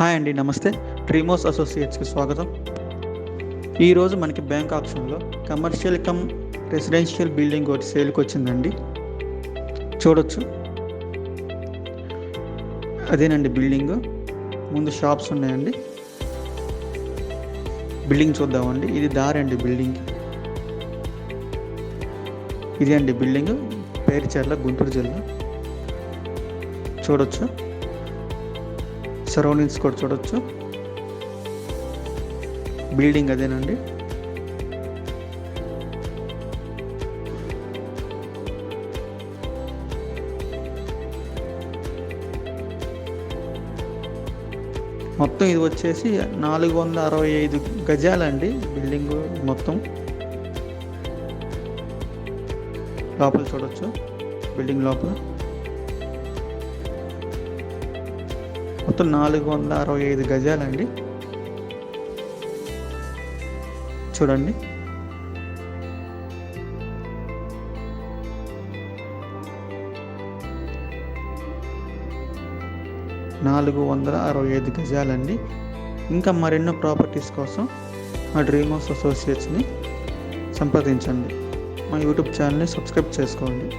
Hi అండి నమస్తే. డ్రీమోస్ అసోసియేట్స్కి స్వాగతం. ఈరోజు మనకి బ్యాంక్ ఆప్షన్లో కమర్షియల్ కమ్ రెసిడెన్షియల్ బిల్డింగ్ ఒకటి సేల్కి వచ్చిందండి. చూడొచ్చు. అదేనండి బిల్డింగ్. ముందు షాప్స్ ఉన్నాయండి. బిల్డింగ్ చూద్దామండి. ఇది దారి అండి బిల్డింగ్. ఇది అండి బిల్డింగ్. పేరుచెర్ల గుంటూరు జిల్లా. చూడొచ్చు. సరౌండింగ్స్ కూడా చూడొచ్చు. బిల్డింగ్ అదేనండి. మొత్తం ఇది వచ్చేసి నాలుగు వందల అరవై ఐదు గజాలండి బిల్డింగ్ మొత్తం. లోపల చూడొచ్చు. బిల్డింగ్ లోపల. మొత్తం నాలుగు వందల అరవై ఐదు గజాలండి. చూడండి. నాలుగు వందల అరవై ఐదు గజాలండి. ఇంకా మరెన్నో ప్రాపర్టీస్ కోసం మా డ్రీమ్ హౌస్ అసోసియేట్స్ని సంప్రదించండి. మా యూట్యూబ్ ఛానల్ని సబ్స్క్రైబ్ చేసుకోండి.